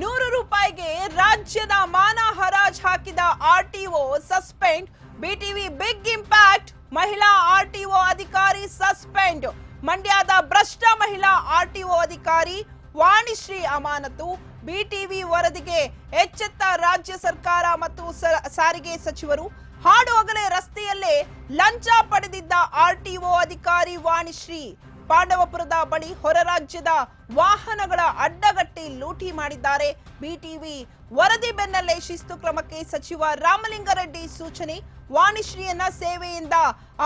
ನೂರು ರೂಪಾಯಿಗೆ ರಾಜ್ಯದ ಮಾನ ಹರಾಜ್ ಹಾಕಿದ RTO suspend. BTV big impact, ಮಹಿಳಾ ಆರ್ಟಿಒ ಅಧಿಕಾರಿ ಸಸ್ಪೆಂಡ್. ಮಂಡ್ಯದ ಭ್ರಷ್ಟ ಮಹಿಳಾ ಆರ್ಟಿಒ ಅಧಿಕಾರಿ ವಾಣಿಶ್ರೀ ಅಮಾನತು. ಬಿಟಿವಿ ವರದಿಗೆ ಎಚ್ಚೆತ್ತ ರಾಜ್ಯ ಸರ್ಕಾರ ಮತ್ತು ಸಾರಿಗೆ ಸಚಿವರು. ಹಾಡು ಹಗಲೇ ರಸ್ತೆಯಲ್ಲೇ ಲಂಚ ಪಡೆದಿದ್ದ ಆರ್ಟಿಒ ಅಧಿಕಾರಿ ವಾಣಿಶ್ರೀ. ಪಾಂಡವಪುರದ ಬಳಿ ಹೊರ ರಾಜ್ಯದ ವಾಹನಗಳ ಅಡ್ಡಗಟ್ಟಿ ಲೂಟಿ ಮಾಡಿದ್ದಾರೆ. ಬಿಟಿವಿ ವರದಿ ಬೆನ್ನಲ್ಲೇ ಶಿಸ್ತು ಕ್ರಮಕ್ಕೆ ಸಚಿವ ರಾಮಲಿಂಗಾರೆಡ್ಡಿ ಸೂಚನೆ, ವಾಣಿಶ್ರೀಯನ್ನ ಸೇವೆಯಿಂದ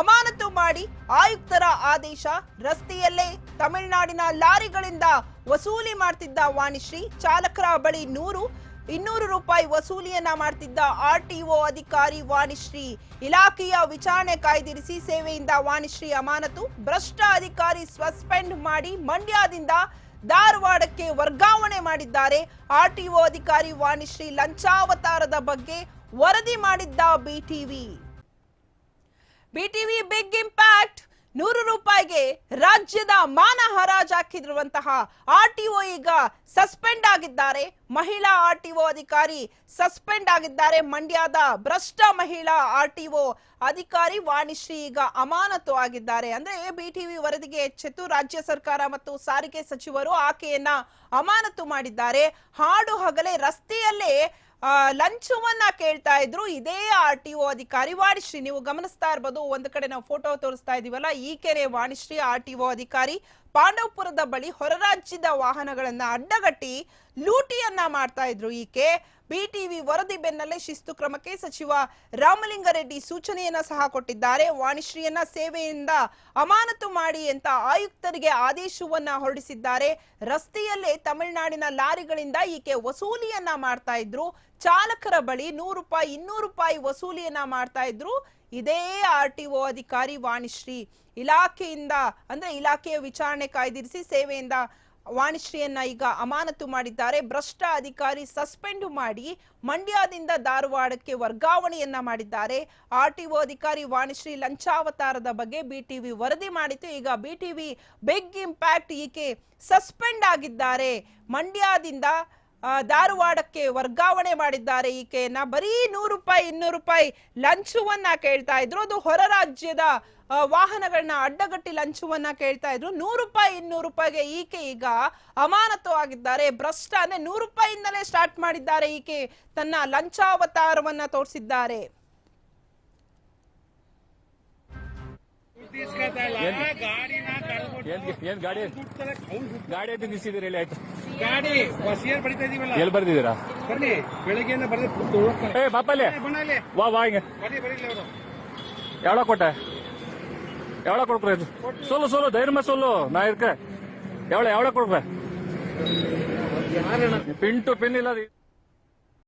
ಅಮಾನತು ಮಾಡಿ ಆಯುಕ್ತರ ಆದೇಶ, ರಸ್ತೆಯಲ್ಲೇ ತಮಿಳುನಾಡಿನ ಲಾರಿಗಳಿಂದ ವಸೂಲಿ ಮಾಡ್ತಿದ್ದ ವಾಣಿಶ್ರೀ, ಚಾಲಕರ ಬಳಿ ನೂರು ಇನ್ನೂರು ರೂಪಾಯಿ ವಸೂಲಿಯನ್ನ ಮಾಡ್ತಿದ್ದ ಆರ್ಟಿಒ ಅಧಿಕಾರಿ ವಾಣಿಶ್ರೀ. ಇಲಾಖೆಯ ವಿಚಾರಣೆ ಕಾಯ್ದಿರಿಸಿ ಸೇವೆಯಿಂದ ವಾಣಿಶ್ರೀ ಅಮಾನತು. ಭ್ರಷ್ಟ ಅಧಿಕಾರಿ ಸಸ್ಪೆಂಡ್ ಮಾಡಿ ಮಂಡ್ಯದಿಂದ ಧಾರವಾಡಕ್ಕೆ ವರ್ಗಾವಣೆ ಮಾಡಿದ್ದಾರೆ. ಆರ್ಟಿಒ ಅಧಿಕಾರಿ ವಾಣಿಶ್ರೀ ಲಂಚಾವತಾರದ ಬಗ್ಗೆ ವರದಿ ಮಾಡಿದ್ದ ಬಿಟಿವಿ ಬಿಟಿವಿ ಬಿಗ್ ಇಂಪ್ಯಾಕ್ಟ್ ನೂರು ರೂಪಾಯಿಗೆ ರಾಜ್ಯದ ಮಾನ ಹರಾಜ್ ಟಿ ಒ ಈಗ ಸಸ್ಪೆಂಡ್ ಆಗಿದ್ದಾರೆ. ಮಹಿಳಾ ಆರ್ ಟಿಒ ಅಧಿಕಾರಿ ಸಸ್ಪೆಂಡ್ ಆಗಿದ್ದಾರೆ. ಮಂಡ್ಯದ ಭ್ರಷ್ಟ ಮಹಿಳಾ ಆರ್ ಟಿಒ ಅಧಿಕಾರಿ ವಾಣಿಶ್ರೀ ಈಗ ಅಮಾನತು ಆಗಿದ್ದಾರೆ. ಅಂದ್ರೆ ವಿ ವರದಿಗೆ ಎಚ್ಚೆತ್ತು ರಾಜ್ಯ ಸರ್ಕಾರ ಮತ್ತು ಸಾರಿಗೆ ಸಚಿವರು ಆಕೆಯನ್ನ ಅಮಾನತು ಮಾಡಿದ್ದಾರೆ. ಹಾಡು ಹಗಲೇ ರಸ್ತೆಯಲ್ಲೇ ಲಂಚವನ್ನ ಕೇಳ್ತಾ ಇದ್ರು. ಇದೇ ಆರ್ ಟಿ ಒ ಅಧಿಕಾರಿ ವಾಣಿಶ್ರೀ. ನೀವು ಗಮನಿಸ್ತಾ ಇರ್ಬೋದು, ಒಂದು ಕಡೆ ನಾವು ಫೋಟೋ ತೋರಿಸ್ತಾ ಇದೀವಲ್ಲ ಈಕೆನೆ ವಾಣಿಶ್ರೀ, ಆರ್ ಟಿ ಒ ಅಧಿಕಾರಿ ಪಾಂಡವಪುರದ ಬಳಿ ಹೊರ ರಾಜ್ಯದ ವಾಹನಗಳನ್ನ ಅಡ್ಡಗಟ್ಟಿ ಲೂಟಿಯನ್ನ ಮಾಡ್ತಾ ಇದ್ರು ಈಕೆ. ಬಿಟಿವಿ ವರದಿ ಬೆನ್ನಲ್ಲೇ ಶಿಸ್ತು ಕ್ರಮಕ್ಕೆ ಸಚಿವ ರಾಮಲಿಂಗಾರೆಡ್ಡಿ ಸೂಚನೆಯನ್ನ ಸಹ ಕೊಟ್ಟಿದ್ದಾರೆ. ವಾಣಿಶ್ರೀಯನ್ನ ಸೇವೆಯಿಂದ ಅಮಾನತು ಮಾಡಿ ಅಂತ ಆಯುಕ್ತರಿಗೆ ಆದೇಶವನ್ನ ಹೊರಡಿಸಿದ್ದಾರೆ. ರಸ್ತೆಯಲ್ಲೇ ತಮಿಳುನಾಡಿನ ಲಾರಿಗಳಿಂದ ಈಕೆ ವಸೂಲಿಯನ್ನ ಮಾಡ್ತಾ ಇದ್ರು. ಚಾಲಕರ ಬಳಿ ನೂರು ರೂಪಾಯಿ, ಇನ್ನೂರು ರೂಪಾಯಿ ವಸೂಲಿಯನ್ನ ಮಾಡ್ತಾ ಇದ್ರು. ಇದೇ ಆರ್ ಟಿ ಒ ಅಧಿಕಾರಿ ವಾಣಿಶ್ರೀ. ಇಲಾಖೆಯಿಂದ, ಅಂದ್ರೆ ಇಲಾಖೆಯ ವಿಚಾರಣೆ ಕಾಯ್ದಿರಿಸಿ ಸೇವೆಯಿಂದ ವಾಣಿಶ್ರೀಯನ್ನ ಈಗ ಅಮಾನತು ಮಾಡಿದ್ದಾರೆ. ಭ್ರಷ್ಟ ಅಧಿಕಾರಿ ಸಸ್ಪೆಂಡ್ ಮಾಡಿ ಮಂಡ್ಯದಿಂದ ಧಾರವಾಡಕ್ಕೆ ವರ್ಗಾವಣೆಯನ್ನ ಮಾಡಿದ್ದಾರೆ. ಆರ್ ಟಿ ಒ ಅಧಿಕಾರಿ ವಾಣಿಶ್ರೀ ಲಂಚಾವತಾರದ ಬಗ್ಗೆ ಬಿಟಿವಿ ವರದಿ ಮಾಡಿತ್ತು. ಈಗ ಬಿಟಿವಿ ಬಿಗ್ ಇಂಪ್ಯಾಕ್ಟ್ ಈಕೆ ಸಸ್ಪೆಂಡ್ ಆಗಿದ್ದಾರೆ. ಮಂಡ್ಯದಿಂದ ಧಾರವಾಡಕ್ಕೆ ವರ್ಗಾವಣೆ ಮಾಡಿದ್ದಾರೆ ಈಕೆಯನ್ನ. ಬರೀ ನೂರು ರೂಪಾಯಿ, ಇನ್ನೂರು ರೂಪಾಯಿ ಲಂಚವನ್ನ ಕೇಳ್ತಾ ಇದ್ರು. ಅದು ಹೊರ ರಾಜ್ಯದ ವಾಹನಗಳನ್ನ ಅಡ್ಡಗಟ್ಟಿ ಲಂಚವನ್ನ ಕೇಳ್ತಾ ಇದ್ರು. ನೂರು ರೂಪಾಯಿ, ಇನ್ನೂರು ರೂಪಾಯಿಗೆ ಈಕೆ ಈಗ ಅಮಾನತು ಆಗಿದ್ದಾರೆ. ಭ್ರಷ್ಟ ಅಂದ್ರೆ ನೂರು ರೂಪಾಯಿಂದಲೇ ಸ್ಟಾರ್ಟ್ ಮಾಡಿದ್ದಾರೆ ಈಕೆ ತನ್ನ ಲಂಚಾವತಾರವನ್ನ ತೋರಿಸಿದ್ದಾರೆ. ಗಾಡಿ ಏನ್ ಏನ್ ಗಾಡಿ? ಗಾಡಿ ಎದ್ದು ನಿಲ್ಸಿದಿರಿ ಹೇಳಿ ಆಯ್ತು. ಗಾಡಿ ಬಸಿಯರ್ ಬಡಿತಾ ಇದೀವಲ್ಲ? ಎಲ್ಲಿ ಬರ್ದಿದ್ದೀರಾ? ಬನ್ನಿ ಬೆಳಿಗ್ಗೆಯಿಂದ ಬರ್ದು ಏ ಬಾಪಲ್ಲಿ ಬಣ್ಣಲ್ಲಿ ವಾ ವಾ ಹಿಂಗೆ. ಬನ್ನಿ ಬರೀಲಿ ಅವರು. ಯಾವಳ ಕೊಟ್ಟೆ? ಯಾವಳ ಕೊಡ್ಕ್ರೆ ಇದು? ಸೋಲು ಸೋಲು ಧೈರ್ಯ ಸೋಲು ನಾ ಇರ್ಕ ಯಾವಳ ಯಾವಳ ಕೊಡ್ಕ್ರೆ ಪಿನ್ ಟು ಪಿನ್ ಇಲ್ಲ